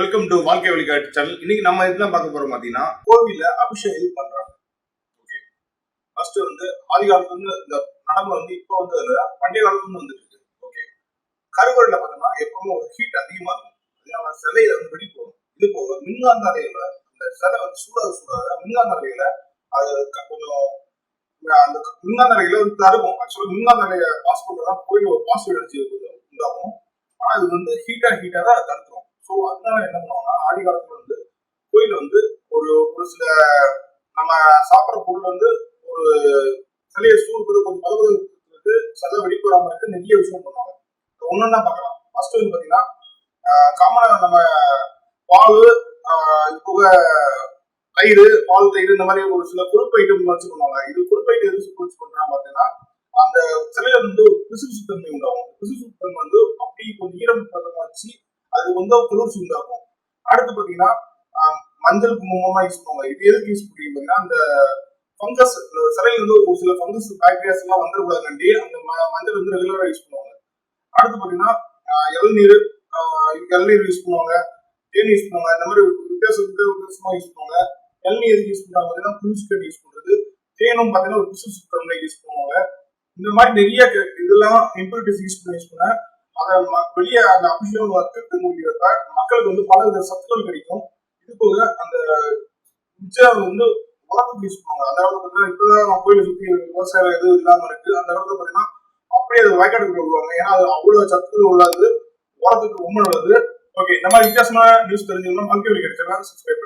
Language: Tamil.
வெல்கம் டு வாழ்க்கை வழிகாட்டு சேனல் இன்னைக்கு நம்ம இதெல்லாம் பார்க்க போறோம் பாத்தீங்கன்னா கோவில்ல அபிஷேகம் பண்றாங்க? ஓகே ஃபர்ஸ்ட் வந்து ஆதி காலத்துல இருந்து இந்த நடைமுறை வந்து இப்போ வந்து அதுல பண்டைய காலத்துல இருந்து வந்துட்டு இருக்கு ஓகே கருவறையில பார்த்தோம்னா எப்பவுமே ஒரு ஹீட் அதிகமா இருக்கும். அதனால சிலையில வந்து வெடி போகும் இது போக மின்காந்த அலையில அந்த சிலை வந்து சூடாக சூடாக மின்காந்த அலையில அது கொஞ்சம் அந்த மின்காந்த அலையில வந்து தருவோம். ஆக்சுவலா மின்காந்த அலையை பாஸ் பண்றதுதான் கோயில் ஒரு பாசிட்டிவ் எனர்ஜி கொஞ்சம் உண்டாகும். ஆனா இது வந்து ஹீட்டா ஹீட்டா தான் தடுத்து ஸோ அதனால என்ன பண்ணுவாங்கன்னா ஆதி காலத்துல வந்து கோயில் வந்து ஒரு ஒரு சில நம்ம சாப்பிட்ற பொருள் வந்து ஒரு சிலையை சூடு கொஞ்சம் பதவதற்கு சில வெளிப்படாம இருக்கு நிறைய விஷயம் பண்ணுவாங்க? ஒன்னொன்னா பார்க்கலாம். ஃபர்ஸ்ட் வந்து பாத்தீங்கன்னா காமனாக நம்ம பால் ஆஹ் இது போக தயிர் பால் தயிர் இந்த மாதிரி ஒரு சில கொழுப்பு ஐட்டம் வச்சு பண்ணுவாங்க. இது கொழுப்பு ஐட்டம் எது வச்சு பண்றாங்க பார்த்தீங்கன்னா அந்த சிலையில வந்து ஒரு பிசுபிசு உண்டாகும். பிசுபிசு வந்து அப்படி கொஞ்சம் ஈரம் பதமாக வச்சு அது வந்து குளிர்ச்சி உண்டாகும். அடுத்து பாத்தீங்கன்னா மஞ்சள் குங்குமமா யூஸ் பண்ணுவாங்க. இது எதுக்கு யூஸ் பண்ணுறீங்க பாத்தீங்கன்னா அந்த ஃபங்கஸ் சிறையில் வந்து ஒரு சில ஃபங்கஸ் பாக்டீரியாஸ் எல்லாம் வந்துடக்கூடாதுக்காண்டி அந்த ம- மஞ்சள் வந்து ரெகுலரா யூஸ் பண்ணுவாங்க. அடுத்து பாத்தீங்கன்னா இளநீர் இளநீர் யூஸ் பண்ணுவாங்க. தேன் யூஸ் பண்ணுவாங்க. இந்த மாதிரி வித்தியாச வித்தியாசமா யூஸ் பண்ணுவாங்க. இளநீர் எதுக்கு யூஸ் பண்றாங்க பாத்தீங்கன்னா குளிர்ச்சிக்கட்டு யூஸ் பண்றது. தேனும் பாத்தீங்கன்னா ஒரு பிசு சுத்தம்ல யூஸ் பண்ணுவாங்க. இந்த மாதிரி நிறைய இதெல்லாம் இம்ப்யூரிட்டிஸ் யூஸ் பண்ணி யூஸ் பண்ண அதை ம- வெளியே அந்த அபிஷேகம் திருத்த முடிகிறப்ப மக்களுக்கு வந்து பல வித சத்துக்கள் கிடைக்கும். இது போக அந்த மிச்சம் வந்து உரத்துக்கு யூஸ் பண்ணுவாங்க அந்த இடத்துல பார்த்தீங்கன்னா இப்பதான் நம்ம கோயிலை சுத்தி விவசாயம் எதுவும் இல்லாம இருக்கு. அந்த இடத்துல பார்த்தீங்கன்னா அப்படியே அது வயக்காட்டுக்குள்ள விடுவாங்க ஏன்னா அது அவ்வளவு சத்துக்கள் உள்ளது. உரத்துக்கு ரொம்ப நல்லது. ஓகே இந்த மாதிரி வித்தியாசமான நியூஸ் தெரிஞ்சுக்கணும் வாழ்க்கை கிடைச்சா சப்ஸ்கிரைப்